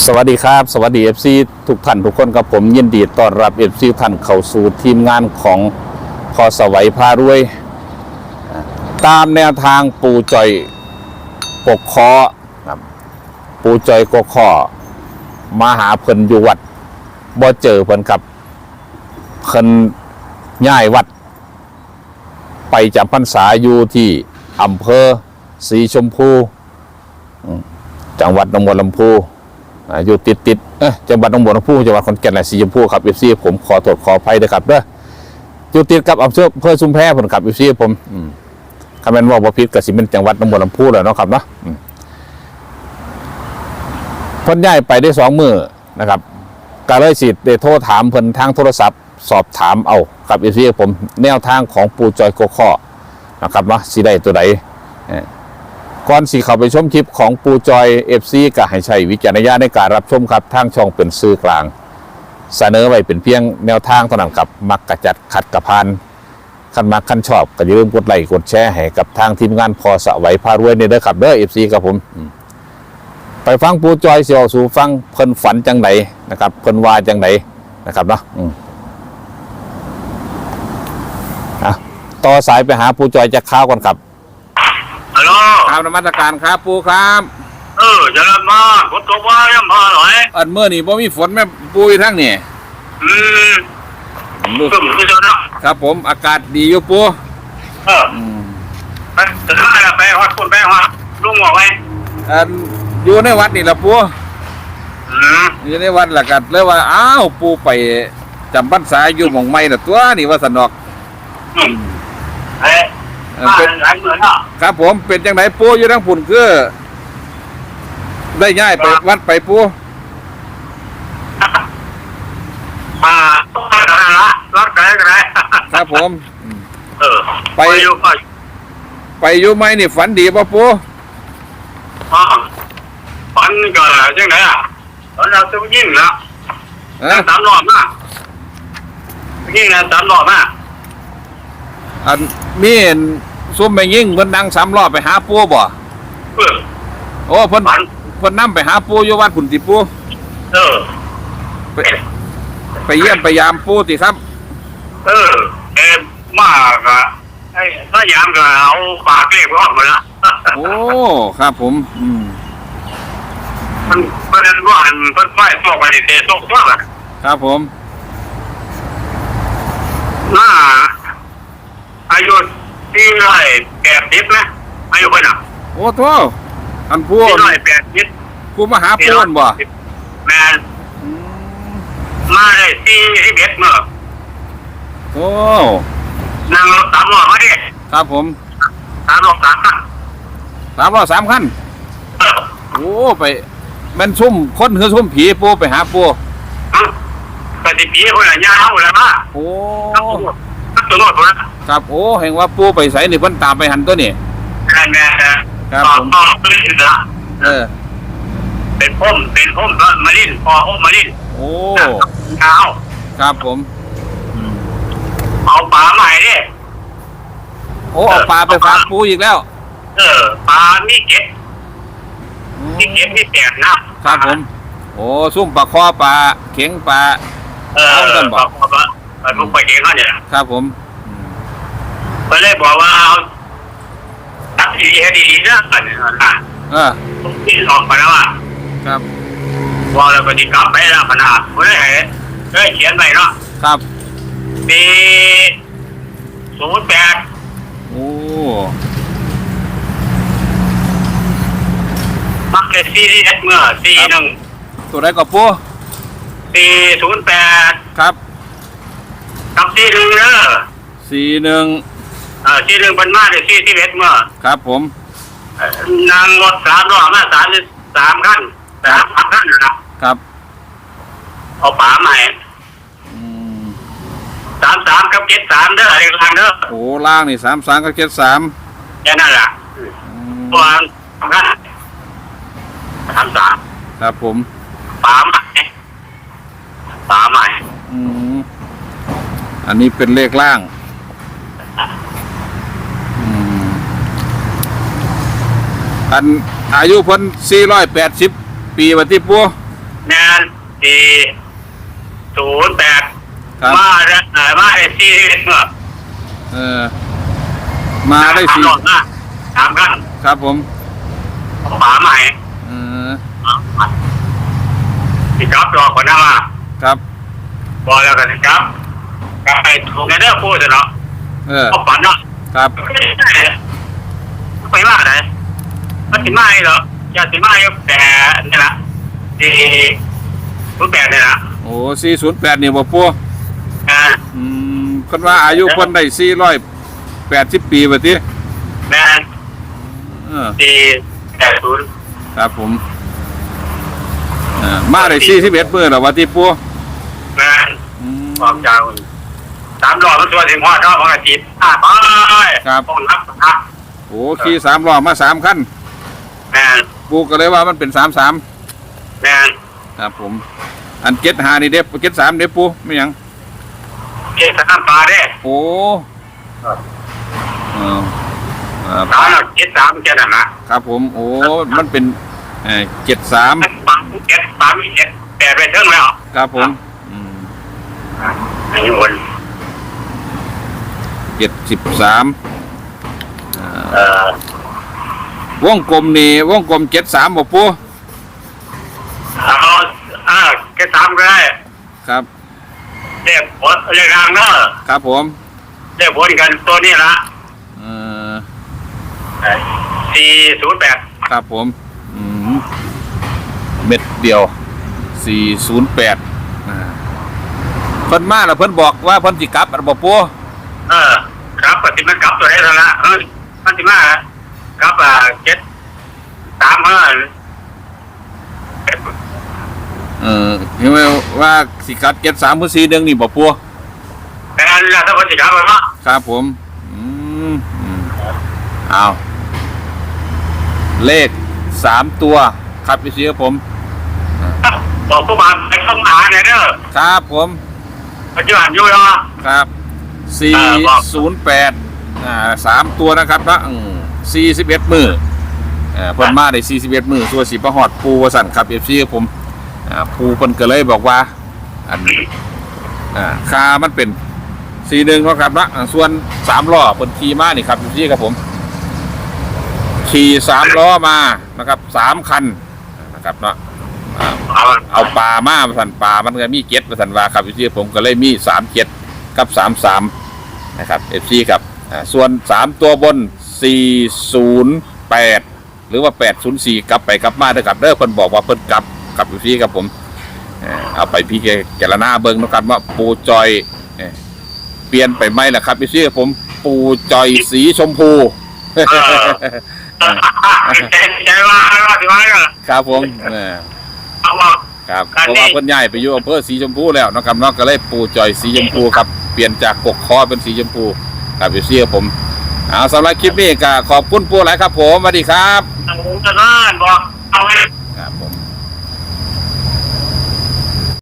สวัสดีครับ สวัสดี FC ทุกท่านทุกคนกับผมยินดีต้อนรับ FC ท่านเข้าสู่ทีมงานของพอสวัยพารวย ตามแนวทางปูจอยกกคอปูจอยกกคอมาหาเพิ่นอยู่วัดบ่เจอเพิ่นครับเพิ่นย้ายวัด ไปจำพรรษาอยู่ที่อำเภอสีชมพู จังหวัดหนองบัวลำพู อยู่ติดติดจังหวัดหนองบัวลำพูจังหวัดขอนแก่นและสีชมพูครับเอฟซีผมขอโทษขออภัยด้วยครับเด้ออยู่ติดกับอำเภออำเภอชุมแพผมครับเอฟซีผมอืมคำเป็นว่าบ่ผิดกับสิเป็นจังหวัดหนองบัวลำพูแหล้วเนาะครับเนาะเพิ่นย้ายไปได้สองมือนะครับก็เลยสิได้โทรถามเพิ่นทางโทรศัพท์ สอบถามเอากับเอฟซีผมแนวทางของปูจอยโกข้อนะครับเนาะสิได้ตัวใด ก่อนสีเข้าไปชมคลิปของปูจอยเอฟซีก็ให้ใช้วิจารณญาณในการรับชมครับทางช่องเป็นสื่อกลาง เสนอไว้เป็นเพียงแนวทางเท่านั้นกับมักกระจัดขัดกระพานขันมักขันชอบก็อย่าลืมกดไลค์กดแชร์ให้กับทางทีมงานพอสะไหวพารวยในเด้อครับเด้อเอฟซีครับผมไปฟังปูจอยเสียวสูฟังเพิ่นฝันจังไหนนะครับเพิ่นวาจังไหนนะครับเนาะอืมอะต่อสายไปหาปูจอยจะข้าวก่อนครับ ฮัลโหลครับนมัสการครับปูครับ เออเจะละมาฝนตกว่ายังพอหน่อยอันเมื่อนี่บ่มีฝนแม่ปูอยู่ทั้งนี่อืมรู้ตึมคือจะนะครับผมอากาศดีอยู่ปูเออไปถึงข้าละไปฮอดคนไปฮอดลุงบอกไว้อันอยู่ในวัดนี่ละปูอืมอยู่ในวัดละกันเลยว่าอ้าวปูไปจำพรรษาอยู่หม่องไม่ละตัวนี่ว่าสนอกอืมเอ้ย เอ่อมาเป็นหลายหมื่นเนาะครับผมเป็นจังไหนปูอยู่ทั้งผุ่นคือได้ย้ายไปวัดไปปูมาต้องไปกันละรถไกลกันเลยครับผม เออ ไปอยู่ไปไปอยู่ไหมนี่ฝันดีป่ะปูอ๋อฝันก็จังไหนอะตอนเราจะยิ่งนะเอ้อสามรอบนะยิ่งนะสามรอบนะอันมีเห็น ซุ่มไปยิ่งเพิ่นนั่งสามรอบไปหาปูบ่เออโอ้เพิ่นฝันเพิ่นนํไปหาปูอยู่วัดผุ่นติปูเออ ไปไปเยี่ยมไปยามปูติครับเออเอ็มมากอะไอ้พยายามก็เอาปากเรียกร้องมาละโอ้ครับผม อืมมันประเด็นว่าอันเพิ่นไม่ตกไปเตะตกว่าครับผม หน้าอายุ ที่ไรแปดสิบนะอายุเพิ่นอะโอ้โทอันปูที่ไรแปดสิบปูมาหาปูนบ่แมนมาได้สี่สิบเอ็ดเมื่อโอ้นั่งรถสามล้อมาดิครับผมสามล้อสามคันสามร้อยสามขั้นเออโอ้ไปแมันซุ่มคนคือซุ่มผีปูไปหาปูปฏิปีคนละยาวเลยมาโอ้ตักตัวรถคนละ ครับโอ้เห็นว่าปูไปใส่นี่เพิ่นตามไปหันตัวนี่แม่แม่ครับผมต่อขึ้นละเออ เป็นพุ่มเป็นพุ่มก็มาลิ้นพอพุ่มมาลิ้นโอ้เท้าครับผมเอาปลาใหม่ดิโอ้เอาปลาไปฝากปูอีกแล้ว เออปลามีเก็บมีเก็บมีแปดนะครับผมโอ้ซุ่มปลาคอปลาเข็งปลาเออเอาเงินบอกปลาปลาลูกไปเก็บเขาเนี่ยครับผม ไปเลยบอกว่าเอาตักดีให้ดีๆนะอันนะเออที่ออกไปแล้วอะครับบอกแล้วก็ดีกลับไปแล้วขนาดไม่ได้เฮ้ยเขียนไปเนาะครับปีศูนย์แปดโอ้มักจะซีรีส์เมื่อสี่หนึ่งตัวไหนก็ปูปีศูนย์แปดครับกับสี่หนึ่งเนอะสี่หนึ่ง เออสี่หนึ่งเป็นมาเดี๋ยวสี่ที่เอ็ดเมื่อครับผมเอ่อนางรถสามรอบมาสามสามขั้นสามขั้นนะครับเอาป๋าใหม่อืมสามสามกับเจ็ดสามเด้อเรียกลางเด้อโอ้ล่างนี่สามสามกับเจ็ดสามแค่นั้นแหละอืมตัวสำคัญสามสามครับผมป๋าใหม่ป๋าใหม่อืมอันนี้เป็นเลขล่างอืม อันอายุเพ้น480 ปีวันที่ปูแนนสี่ศูนย์แปดครับมาแล้วเอ่อมาได้สี่เมื่อเออมาได้สี่สามขั้นสามขั้นครับผมฝาใหม่เออที่ครับรอคนหน้ามาครับบอกแล้วกันนะครับกลับไปถูกในเรื่องพูดเนาะเออก็ฝันเนาะครับ ไปว่าไหน มันสิมาเหรออยากสิมาอยู่แต่นี่ละที่รู้แปดนี่ละโอ้สี่ศูนย์แปดนี่บ่ปูอ่าอืมคนว่าอายุคนได้สี่ร้อยแปดสิบปีบัดนี้แม่นเออที่แปดศูนย์ครับผมเออมาได้สี่สิบเอ็ดมื้อแล้วว่าที่ปูแม่นอืมความจาวสามรอบมันตัวถึงพ่อชอบของอาทิตย์อ่าไปครับต้องรับนะโอ้ขี่สามล้อมาสามคัน แม่นปูก็เลยว่ามันเป็นสามสามแม่นครับผม อันเจ็ดหานี่เด็บเจ็ดสามเด็บปูไม่หยังเกศน้ำปลาเด้โอ้เออครับสามหลักเจ็ดสามแค่นั้นนะครับผมโอ้มันเป็นเจ็ดสามปลาเจ็ดปลามีเจ็ดแปดไปเท่าไหร่อะครับผมอืมอันนี้วนเจ็ดสิบสามเอ่อ วงกลมนี่วงกลมเจ็ดสามบอกปูเอาอ่าแค่สามก็ได้ครับเรียกบทเรียกรางเนอะครับผมเรียกบทกันตัวนี้ละเออสี่ศูนย์แปดครับผมอืมเม็ดเดียวสี่ศูนย์แปดเพิ่นมาแล้วเพิ่นบอกว่าเพิ่นสิกลับอันบอกปูเออครับปฏิมากลับตัวได้แล้วละเออปฏิมาครับอ่า เจ็ดสามห้าเออเห็นไหว่าสิคับเก็บสามพื้นสีเดืองนี่บอกปัวแต่อันละถ้าคนสิครับมันะครับผมอืมอืมเอาเลขสามตัวครับพี่ซีครัผมบอกพวกมาไปต้องหาเนี่ยเด้อครับผมปัจจุบันอยู่หรอครับสี่ศูนย์แปดอ่าสามตัวนะครับนะอืม 41มืออ่าพิ่นมาได้41มือส่วนสิบ่ฮอดปูว่าซั่นครับ FC ครับผมอ่าปูเพิ่นก็เลยบอกว่าอันอ่าค่ามันเป็น41เนาะครับนะส่วน3ล้อเพิ่นขี่มานี่ครับ FC ครับผม ขี่สามล้อมานะครับสามคันนะครับเนาะเอาปลามาประสันปลามันก็มีเจ็ดประสันวาครับเอฟซีผมก็เลยมีสามเจ็ดกับสามสามนะครับเอฟซีครับอ่าส่วนสามตัวบน สี่ศูนย์แปดหรือว่าแปดศูนย์สี่กลับไปกลับมาเด้อครับเด้อเพิ่นบอกว่าเพิ่นกลับกับเอฟซีครับผมเอ่อเอาไปพี่แกลนาเบิ้งเนาะครับว่าปูจอยเอ่อเปลี่ยนไปไหมล่ะครับพี่ซีครับผมปูจอยสีชมพูใจใจว่าว่าสิว่าเนาะครับผมเออเอาว่าครับเพอันราะนี้ว่าเพิ่นย้ายไปอยู่อำเภอสีชมพูแล้วเนาะครับเนาะก็เลยปูจอยสีชมพูครับเปลี่ยนจากกกคอเป็นสีชมพูครับอยู่เสียผม เอาสำหรับคลิปนี้ก็ขอบคุณปูหลายครับผมสวัสดีครับผมจะนานบอก